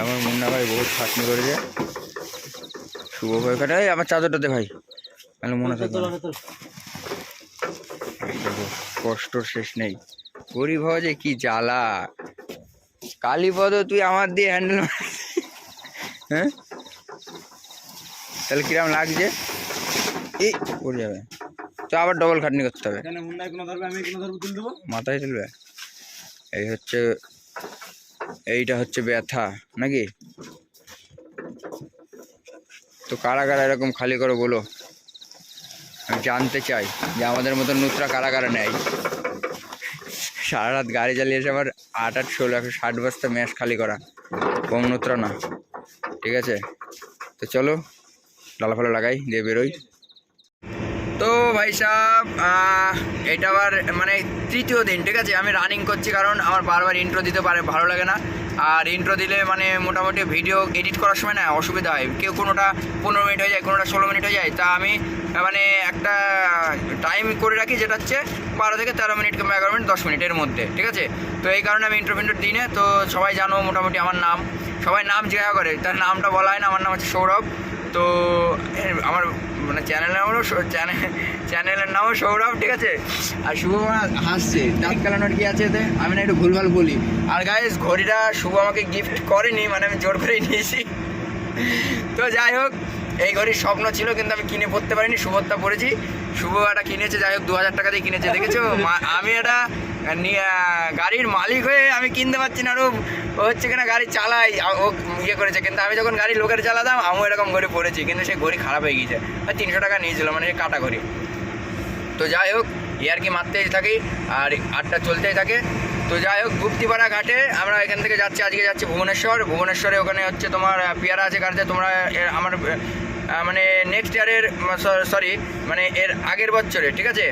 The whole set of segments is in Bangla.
আমার মুন্না ভাই বহুত খাটনি করেছে। শুভ ভাই ওখানে এই আমার চাদরটা দে ভাই। তাহলে মনে থাকবে কষ্টর শেষ নেই। গরিব হওয়া যে কি জ্বালা। কালীপদ তুই আমার দিয়ে হ্যান্ডেল হ্যাঁ? তাহলে কিরম লাগছে? এই পড়ে যাবে। তো আবার ডবল খাটনি করতে হবে। মাথায় তুলবে? এই হচ্ছে, এইটা হচ্ছে ব্যথা, নাকি? তো কারা কারা এরকম খালি করে বলো। আমি জানতে চাই যে আমাদের মতো নুতরা কারা কারা নেয় সারা রাত গাড়ি চালিয়ে এসে আবার আট আট ষোলো একশো ষাট বস্তা ম্যাশ খালি করা। কম নুতরা না। ঠিক আছে? তো চলো ডালা ফালা লাগাই, দিয়ে বেরোই। তো ভাই সাহেব এটা আবার মানে তৃতীয় দিন, ঠিক আছে? আমি রানিং করছি কারণ আমার বারবার ইন্ট্রো দিতে পারে, ভালো লাগে না। আর ইন্ট্রো দিলে মানে মোটামুটি ভিডিও এডিট করার সময় না অসুবিধা হয়। কেউ কোনোটা পনেরো মিনিট হয়ে যায়, কোনোটা ষোলো মিনিট হয়ে যায়। তা আমি মানে একটা টাইম করে রাখি, যেটা হচ্ছে বারো থেকে তেরো মিনিট কিংবা এগারো মিনিট দশ মিনিটের মধ্যে, ঠিক আছে? তো এই কারণে আমি ইন্ট্রো ফিন্ট্রো দিই না। তো সবাই জানো মোটামুটি আমার নাম। সবাই নাম জিজ্ঞাসা করে, তার নামটা বলা হয় না, আমার নাম হচ্ছে সৌরভ। তো আমার মানে চ্যানেল নামও চ্যানেল চ্যানেলের নামও সৌরভ, ঠিক আছে? আর শুভ হাসছে। দাঁত কালানোর কি আছে এতে? আমি না একটু ভুলভাল বলি। আর গাইস ঘড়িটা শুভ আমাকে গিফট করেনি মানে আমি জোর করেই নিয়েছি। তো যাই হোক, এই ঘড়ির স্বপ্ন ছিল, কিন্তু আমি কিনে পড়তে পারিনি শুভরটা পড়েছি। শুভ একটা কিনেছে, যাই হোক দু হাজার টাকা দিয়ে কিনেছে, দেখেছ? আমি এটা গাড়ির মালিক হয়ে আমি কিনতে পারছি না আরও ও হচ্ছে কিনা গাড়ি চালাই ও ইয়ে করেছে। কিন্তু আমি যখন গাড়ি লোকের চালাতাম, আমিও এরকম ঘড়ি পড়েছি। কিন্তু সেই ঘড়ি খারাপ হয়ে গিয়েছে। আর তিনশো টাকা নিয়েছিল মানে কাটা ঘড়ি। তো যাই হোক, ইয়ার কি মারতেই থাকি, আর আটটা চলতেই থাকে। তো যাই হোক, গুপ্তিপাড়া ঘাটে আমরা এখান থেকে যাচ্ছি, আজকে যাচ্ছি ভুবনেশ্বর। ভুবনেশ্বরে ওখানে হচ্ছে তোমার পেয়ারা আছে গাড়িতে তোমরা আমার মানে নেক্সট ইয়ারের সরি মানে এর আগের বছরে, ঠিক আছে?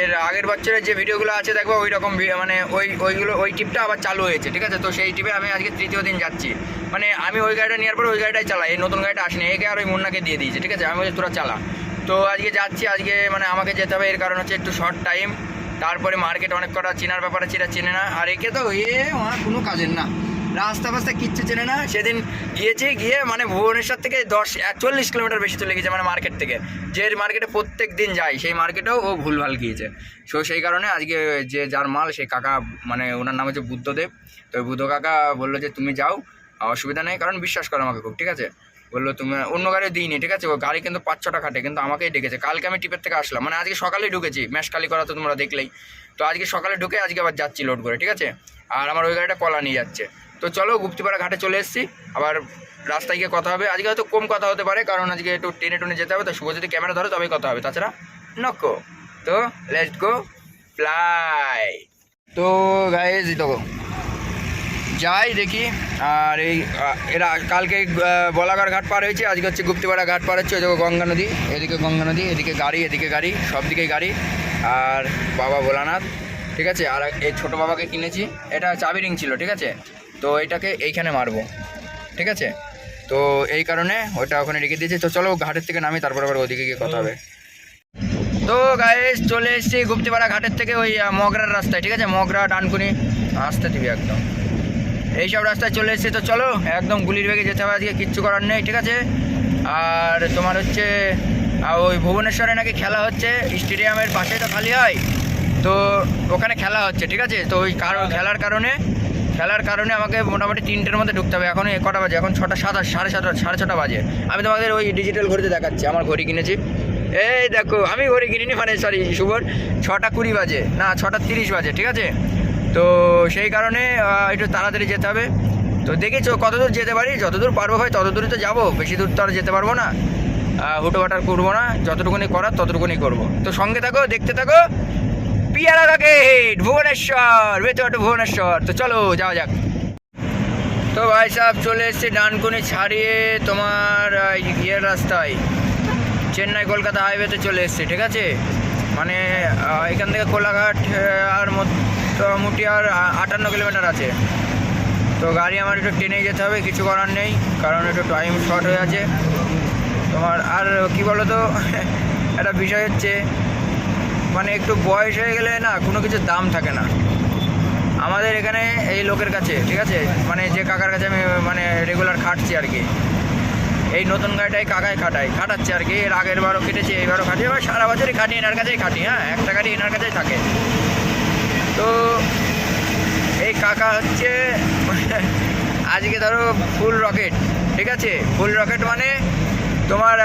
এর আগের বছরের যে ভিডিওগুলো আছে, দেখব ওই রকম মানে ওই, ওইগুলো, ওই টিপটা আবার চালু হয়েছে, ঠিক আছে? তো সেই টিপে আমি আজকে তৃতীয় দিন যাচ্ছি। মানে আমি ওই গাড়িটা নেওয়ার পরে ওই গাড়িটাই চালাই, এই নতুন গাড়িটা আসেনি, একে আর ওই মুন্নাকে দিয়ে দিয়েছে, ঠিক আছে? আমি বলছি, তোরা চালা। তো আজকে যাচ্ছি, আজকে মানে আমাকে যেতে হবে, এর কারণ হচ্ছে একটু শর্ট টাইম তারপরে মার্কেট অনেক কটা চেনার ব্যাপারে চেনা চেনে না। আর একে তো এ কোনো কাজের না। রাস্তা ফাস্তা কিচ্ছু চেনে না। সেদিন গিয়েছি, গিয়ে মানে ভুবনেশ্বর থেকে দশ, চল্লিশ কিলোমিটার বেশি চলে গেছে মানে মার্কেট থেকে। যে মার্কেটে প্রত্যেক দিন যাই, সেই মার্কেটেও ও ভুলভাল গিয়েছে। সো সেই কারণে আজকে যে যার মাল, সেই কাকা মানে ওনার নাম হচ্ছে বুদ্ধদেব। তো ওই বুদ্ধ কাকা বলল যে, তুমি যাও, অসুবিধা নেই, কারণ বিশ্বাস করো আমাকে খুব, ঠিক আছে? বলল, তুমি অন্য গাড়ি দিইনি, ঠিক আছে? ও গাড়ি কিন্তু পাঁচ ছটা খাটে, কিন্তু আমাকেই ডেকেছে। কালকে আমি টিপের থেকে আসলাম। মানে আজকে সকালেই ঢুকেছি, ম্যাশ কালি করা তো তোমরা দেখলেই। তো আজকে সকালে ঢুকে আজকে আবার যাচ্ছি লোড করে, ঠিক আছে? আর আমার ওই গাড়িটা কলা নিয়ে যাচ্ছে। তো চলো গুপ্তিপাড়া ঘাটে চলে এসেছি। আবার রাস্তায় গিয়ে কথা হবে। আজকে হয়তো কম কথা হতে পারে, কারণ আজকে একটু টেনে টুনে যেতে হবে। তো শুভ যদি ক্যামেরা ধরে, তবেই কথা হবে। তাছাড়া নকো। তো লেটস গো ফ্লাই তো গাইজ দেখো। যাই দেখি। আর এই এরা কালকে বলাগড় ঘাট পার হয়েছে। আজকে হচ্ছে গুপ্তিপাড়া ঘাট পার হচ্ছে। ওই গঙ্গা নদী। এদিকে গঙ্গা নদী, এদিকে গাড়ি এদিকে গাড়ি, সব দিকেই গাড়ি। আর বাবা ভোলানাথ, ঠিক আছে? আর এই ছোটো বাবাকে কিনেছি। এটা চাবি রিং ছিল, ঠিক আছে? তো এটাকে এইখানে মারবো, ঠিক আছে? তো এই কারণে ওটা ওখানে রেখে দিয়েছে। তো চলো ঘাটের থেকে নামি, তারপর আবার ওদিকে গিয়ে কথা হবে। তো গাইস চলে এসেছি গুপ্তিপাড়া ঘাটের থেকে ওই মগরার রাস্তায়, ঠিক আছে? মগরা, ডানকুনি, আসতে দিবি একদম। এইসব রাস্তায় চলে এসেছি। তো চলো, একদম গুলির বেগে যেতে হবে আজকে, কিচ্ছু করার নেই, ঠিক আছে? আর তোমার হচ্ছে ওই ভুবনেশ্বরে নাকি খেলা হচ্ছে, স্টেডিয়ামের পাশে তো খালি হয়। তো ওখানে খেলা হচ্ছে, ঠিক আছে? তো ওই কারণ, খেলার কারণে খেলার কারণে আমাকে মোটামুটি তিনটের মধ্যে ঢুকতে হবে। এখন কটা বাজে? এখন ছটা সাতাশ সাড়ে সাতটা, সাড়ে ছটা বাজে। আমি তোমাদের ওই ডিজিটাল ঘড়িতে দেখাচ্ছি। আমার ঘড়ি কিনেছি। এই দেখো, আমি ঘড়ি কিনিনি মানে সরি শুভর ছটা কুড়ি বাজে। না, ছটা তিরিশ বাজে, ঠিক আছে? তো সেই কারণে একটু তাড়াতাড়ি যেতে হবে। তো দেখেছ কতদূর যেতে পারি? যতদূর পারব ভাই, ততদূরই তো যাব। বেশি দূর তো আর যেতে পারব না। হুটো বাটার করব না। যতটুকুনি করার, ততটুকুনি করব। তো সঙ্গে থাকো, দেখতে থাকো। পিয়ারা রকেট, ভুবনেশ্বর, ভেতর ভুবনেশ্বর। তো চলো, যাওয়া যাক। তো ভাই সাহেব চলে এসেছি ডানকুনি ছাড়িয়ে তোমার ইয়ের রাস্তায়। চেন্নাই কলকাতা হাইওয়েতে চলে এসেছি, ঠিক আছে? মানে এখান থেকে কোলাঘাট আর মোটামুটি আর আটান্ন কিলোমিটার আছে। তো গাড়ি আমার একটু টেনে যেতে হবে, কিছু করার নেই, কারণ একটু টাইম শর্ট হয়ে আছে। তোমার, আর কি বলো তো একটা বিষয় হচ্ছে মানে একটু বয়স হয়ে গেলে না কোনো কিছুর দাম থাকে না। আমাদের এখানে এই লোকের কাছে, ঠিক আছে? মানে যে কাকার কাছে আমি মানে রেগুলার খাটছি আর কি। এই নতুন গাড়িটাই কাকাই খাটাই খাটাচ্ছে আর কি। এর আগের বারও কেটেছি, এইবারও খাটি, এবার সারা বছরই খাটি, এনার কাছেই খাটি হ্যাঁ? একটা গাড়ি এনার কাছেই থাকে। তো এই কাকা হচ্ছে, আজকে ধরো ফুল রকেট ঠিক আছে? ফুল রকেট মানে তোমার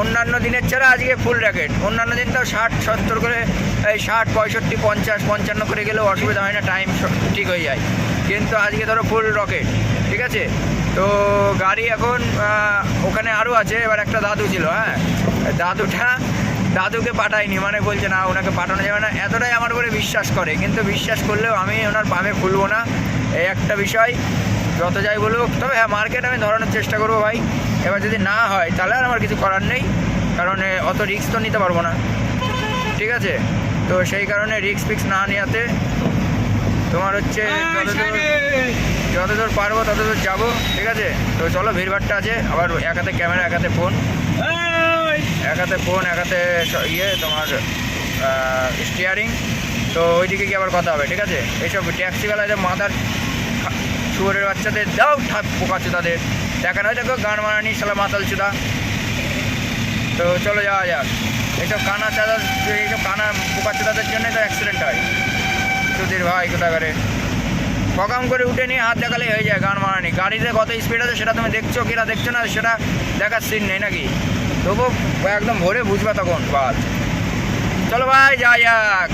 অন্যান্য দিনের ছাড়া আজকে ফুল র্যাকেট অন্যান্য দিন তো ষাট, সত্তর করে, এই ষাট, পঁয়ষট্টি, পঞ্চাশ, পঞ্চান্ন করে গেলেও অসুবিধা হয় না টাইম ঠিক হয়ে যায়। কিন্তু আজকে ধরো ফুল রকেট ঠিক আছে? তো গাড়ি এখন ওখানে আরও আছে, এবার একটা দাদু ছিল হ্যাঁ? দাদুটা, দাদুকে পাঠায়নি মানে বলছে, না, ওনাকে পাঠানো যাবে না। এতটাই আমার উপরে বিশ্বাস করে, কিন্তু বিশ্বাস করলেও আমি ওনার পামে খুলবো না। এই একটা বিষয়। যত যাই বলুক তবে হ্যাঁ মার্কেট আমি ধরানোর চেষ্টা করব ভাই। এবার যদি না হয় তাহলে আর আমার কিছু করার নেই। কারণ অত রিস্ক তো নিতে পারব না। ঠিক আছে? তো সেই কারণে রিস্ক ফিক্স না নেওয়াতে তোমার হচ্ছে যতদূর যতদূর পারব ততদূর যাব। ঠিক আছে? তো চলো ভিড়ভাড়টা আছে। আবার এক হাতে ক্যামেরা এক হাতে ফোন এক হাতে ফোন এক হাতে ইয়ে তোমার স্টিয়ারিং তো ওইদিকে গিয়ে আবার কথা হবে ঠিক আছে? এইসব ট্যাক্সিওয়ালাদের মাথার খা- শুয়োরের বাচ্চাদের দাও ঠাপ পোকা চুদাদের। দেখানো হয় দেখো, গান মারানি সালা মাতাল চুদা। তো চলো যাওয়া যাক। এইসব কানা চাঁদা এইসব কানা পোকা চুদাদের জন্যই তো অ্যাক্সিডেন্ট হয়। সুধীর ভাই কোথাকারে। ককাম করে উঠে নিয়ে হাত দেখালেই হয়ে যায় গান মারানি। গাড়িতে কত স্পিড আছে সেটা তুমি দেখছ কিনা দেখছ না, সেটা দেখার সিন নেই নাকি? তবু একদম ভোরে বুঝবে তখন বাদ চলো ভাই যা যাক।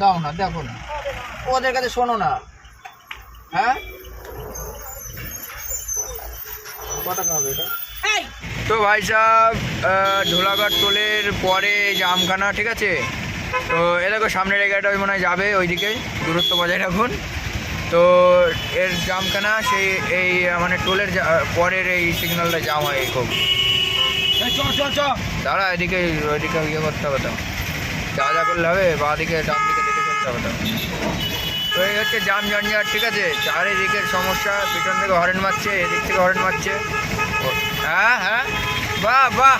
দাও না দেখো না। ওদের কাছে শোনো না। হ্যাঁ? কত হবে এটা? তো ভাই সাহেব আহ, ঢোলাঘাট টোলের পরে জামখানা ঠিক আছে? তো এ দেখো সামনের ওই মনে হয় যাবে ওইদিকে দূরত্ব বজায় রাখুন। তো এর জামখানা সেই এই মানে টোলের যা- পরের এই সিগন্যালটা জাম হয় খুব। দাঁড়া এদিকে ওইদিকে ইয়ে করতে হবে তো। যা যা করলে হবে বা দিকে ডান দিকে দেখে তো এই হচ্ছে জাম জঞ্জাট ঠিক আছে? চারিদিকের সমস্যা পিছন থেকে হরেন মারছে এদিক থেকে হরেন মারছে। হ্যাঁ হ্যাঁ? বাহ বাহ!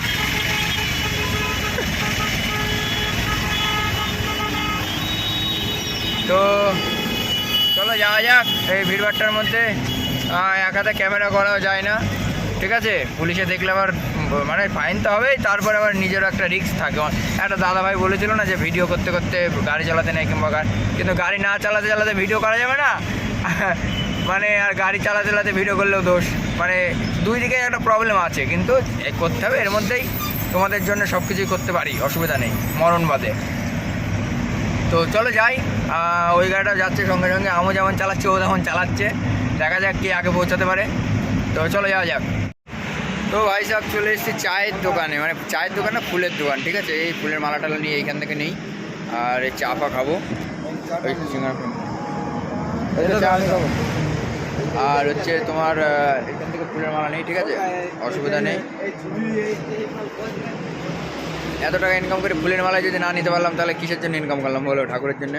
তো চলো যাওয়া যাক এই ভিড়ভাট্টার মধ্যে। আহ, এক হাতে ক্যামেরা করাও যায় না। ঠিক আছে? পুলিশে দেখলে আবার মানে ফাইন তো হবেই, তারপর আবার নিজেরও একটা রিস্ক থাকে। একটা দাদাভাই বলেছিল না যে ভিডিও করতে করতে গাড়ি চালাতে নেই কিংবা কিন্তু গাড়ি না চালাতে চালাতে ভিডিও করা যাবে না? মানে আর গাড়ি চালাতে চালাতে ভিডিও করলেও দোষ। মানে দুই দিকে একটা প্রবলেম আছে, কিন্তু করতে হবে, এর মধ্যেই তোমাদের জন্য সব কিছুই করতে পারি, অসুবিধা নেই, মরণ বাদে। তো চলো যাই ওই গাড়িটা যাচ্ছে সঙ্গে সঙ্গে, আমও যেমন চালাচ্ছে, ও তেমন চালাচ্ছে। দেখা যাক কে আগে পৌঁছাতে পারে। তো চলো যাওয়া যাক। তো ভাই সাহেব চলে এসেছি চায়ের দোকানে মানে চায়ের দোকান না ফুলের দোকান ঠিক আছে? এই ফুলের মালা টালা নিয়ে এইখান থেকে নেই আর এই চা পা খাব। খাব। আর হচ্ছে তোমার এখান থেকে ফুলের মালা নেই ঠিক আছে? অসুবিধা নেই। এত টাকা ইনকাম করে ফুলের মালায় যদি না নিতে পারলাম তাহলে কিসের জন্য ইনকাম করলাম বলো ঠাকুরের জন্য?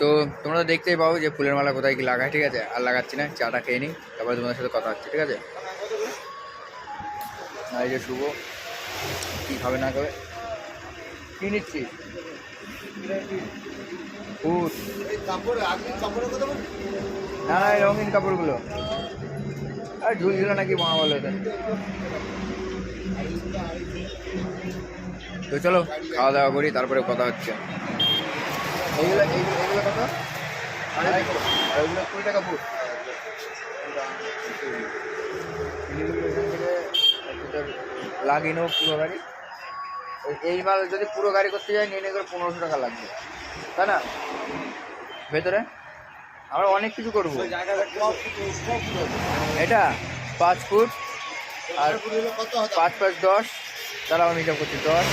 তো তোমরা দেখতেই পাবো যে ফুলের মালা কোথায় কি লাগায় ঠিক আছে? আর লাগাচ্ছি না চাটা খেয়ে নিই তারপরে তোমাদের সাথে কথা হচ্ছে ঠিক আছে? আর শুভ। কি খাবে না খাবে? কি নিচ্ছি ফুল না না, এই রঙিন কাপড়গুলো। আর ঝুলছিল নাকি মা বলে তো চলো খাওয়া দাওয়া করি, তারপরে কথা হচ্ছে। এইগুলো কুড়ি টাকা ফুট লাগিনো পুরো গাড়ি। এই- মাল যদি পুরো গাড়ি করতে যাই নিয়ে করে পনেরোশো টাকা লাগবে। তাই না? ভেতরে? আমরা অনেক কিছু করব। এটা পাঁচ ফুট আর পাঁচ পাঁচ দশ। তারাও আমি হিসাব করছি দশ।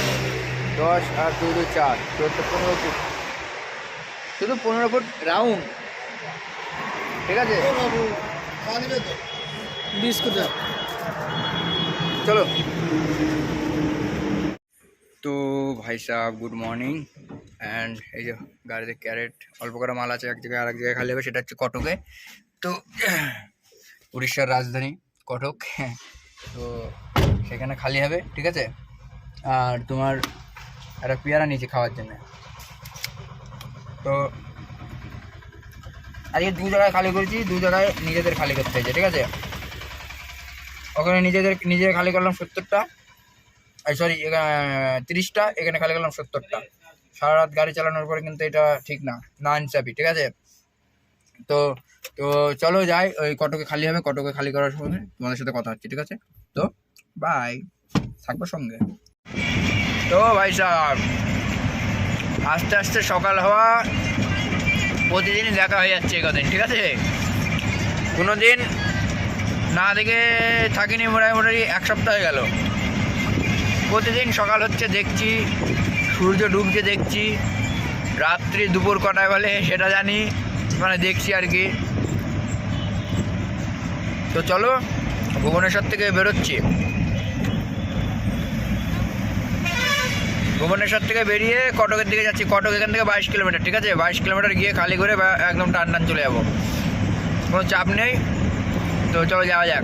দশ আর দুই দুই চার। চোদ্দ পনেরো ফুট। শুধু পনেরো ফুট রাউন্ড। ঠিক আছে? চলো। তো ভাই সাহেব গুড মর্নিং অ্যান্ড এই যে গাড়িতে ক্যারেট অল্প করে মাল আছে, এক জায়গায় আরেক জায়গায় খালি হবে, সেটা হচ্ছে কটকে। তো উড়িষ্যার রাজধানী কটক। তো সেখানে খালি হবে, ঠিক আছে? আর তোমার একটা পেয়ারা নিচে খাওয়ার জন্য। তো আজকে দু জায়গায় খালি করেছি, দু জায়গায় নিজেদের খালি করতে হয়েছে, ঠিক আছে? ওখানে নিজেদের নিজে খালি করলাম সত্তরটা। সরি তিরিশটা, এখানে খালি করলাম সত্তরটা। সারা রাত গাড়ি চালানোর পরে কিন্তু এটা ঠিক না না ইনসাফি, ঠিক আছে? তো তো চলো যাই, ওই কটকে খালি হবে, কটকে খালি করার সময় তোমাদের সাথে কথা হচ্ছে, ঠিক আছে? তো বাই থাকব সঙ্গে। তো ভাই সাহেব, আস্তে আস্তে সকাল হওয়া, প্রতিদিনই দেখা হয়ে যাচ্ছে কদিন, ঠিক আছে? কোনো দিন না দেখে থাকিনি, মোটামুটি এক সপ্তাহ গেল। প্রতিদিন সকাল হচ্ছে দেখছি, সূর্য ডুবছে দেখছি, রাত্রি দুপুর কটায় বলে সেটা জানি মানে দেখছি আর কি। তো চলো, ভুবনেশ্বর থেকে বেরোচ্ছি। ভুবনেশ্বর থেকে বেরিয়ে কটকের দিকে যাচ্ছি। কটক এখান থেকে বাইশ কিলোমিটার, ঠিক আছে? বাইশ কিলোমিটার গিয়ে খালি করে একদম টান টান চলে যাব। কোনো চাপ নেই। তো চলো যাওয়া যাক